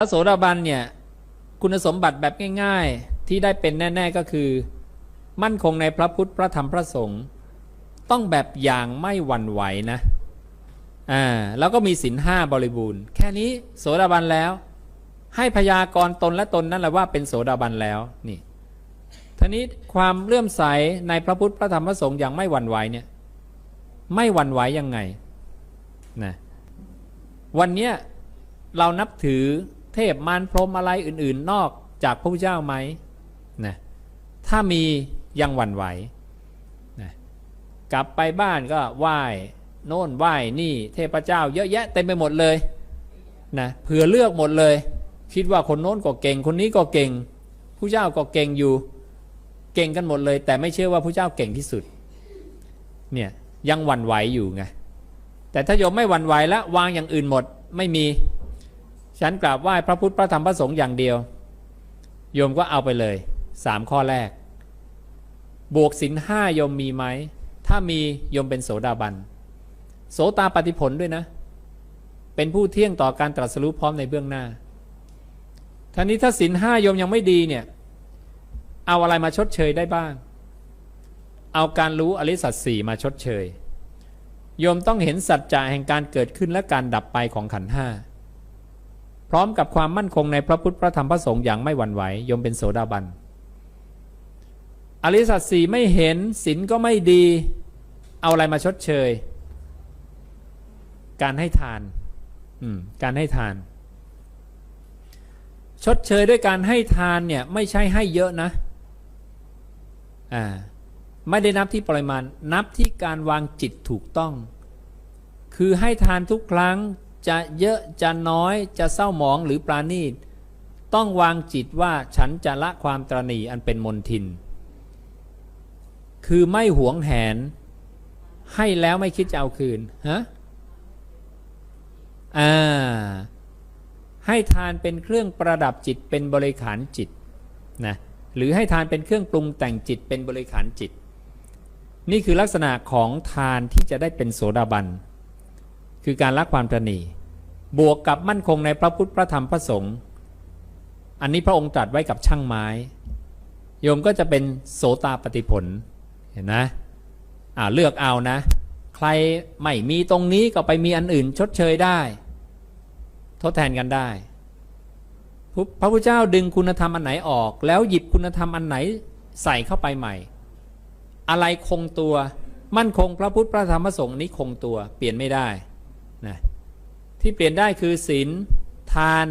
พระโสดาบันเนี่ยคุณสมบัติแบบง่าย ๆที่ได้เป็นแน่ ๆก็คือ มั่นคงในพระพุทธพระธรรมพระสงฆ์ต้องแบบอย่างไม่หวั่นไหวนะอ่าแล้วก็มีศีลห้าบริบูรณ์ แค่นี้โสดาบันแล้ว ให้พยากรตนและตนนั่นแหละว่าเป็นโสดาบันแล้วนี่ทีนี้ความเลื่อมใสในพระพุทธพระธรรมพระสงฆ์อย่างไม่หวั่นไหวเนี่ยไม่หวั่นไหวยังไงนะวันเนี้ยเรานับถือ เทพมารพรหมอะไรอื่น ๆ นอกจากพระพุทธเจ้าไหมนะถ้ามียังหวั่นไหวนะกลับไปบ้านก็ไหว้โน่นไหว้นี่เทพเจ้า เยอะแยะเต็มไปหมดเลยนะเผื่อเลือกหมดเลย คิดว่าคนโน้นก็เก่ง คนนี้ก็เก่งผู้เจ้าก็เก่งอยู่ เก่งกันหมดเลย แต่ไม่เชื่อว่าผู้เจ้าเก่งที่สุดเนี่ยยังหวั่นไหวอยู่ไงแต่ถ้าโยมไม่หวั่นไหวแล้ววางอย่างอื่นหมดไม่มี ฉันกราบไหว้พระพุทธพระธรรมพระสงฆ์อย่างเดียว โยมก็เอาไปเลยสามข้อแรก บวกสินห้าโยมมีไหม ถ้ามีโยมเป็นโสดาบัน โสตาปฏิผลด้วยนะ เป็นผู้เที่ยงต่อการตรัสรู้พร้อมในเบื้องหน้าท่านี้ถ้าสินห้าโยมยังไม่ดีเนี่ย เอาอะไรมาชดเชยได้บ้าง เอาการรู้อริสัตสี่มาชดเชย โยมต้องเห็นสัจจะแห่งการเกิดขึ้นและการดับไปของขันห้า พร้อมกับความมั่นคงในพระพุทธพระธรรมพระสงฆ์อย่างไม่หวั่นไหวยมเป็นโสดาบัน อริสัตสีไม่เห็นศีลก็ไม่ดี เอาอะไรมาชดเชย การให้ทานการให้ทาน ชดเชยด้วยการให้ทานเนี่ยไม่ใช่ให้เยอะนะอ่าไม่ได้นับที่ปริมาณนับที่การวางจิตถูกต้อง คือให้ทานทุกครั้ง จะเยอะจะน้อยจะเศร้าหมองหรือปราณีตต้องวางจิตว่าฉันจะละความตรณีอันเป็นมนทิน คือไม่หวงแหน ให้แล้วไม่คิดจะเอาคืนฮะอ่าให้ทานเป็นเครื่องประดับจิตเป็นบริขารจิตนะหรือให้ทานเป็นเครื่องปรุงแต่งจิตเป็นบริขารจิต นี่คือลักษณะของทานที่จะได้เป็นโสดาบัน คือการละความตรณีบวกกับมั่นคงในพระพุทธพระธรรมพระสงฆ์อันนี้พระองค์ตรัสไว้กับช่างไม้ โยมก็จะเป็นโสตาปฏิผลเห็นนะอ่าเลือกเอานะ ใครไม่มีตรงนี้ก็ไปมีอันอื่นชดเชยได้ ทดแทนกันได้พระพุทธเจ้าดึงคุณธรรมอันไหนออก แล้วหยิบคุณธรรมอันไหนใส่เข้าไปใหม่ อะไรคงตัว มั่นคงพระพุทธพระธรรมพระสงฆ์นี้คงตัวเปลี่ยนไม่ได้ ที่เปลี่ยนได้คือศีลทาน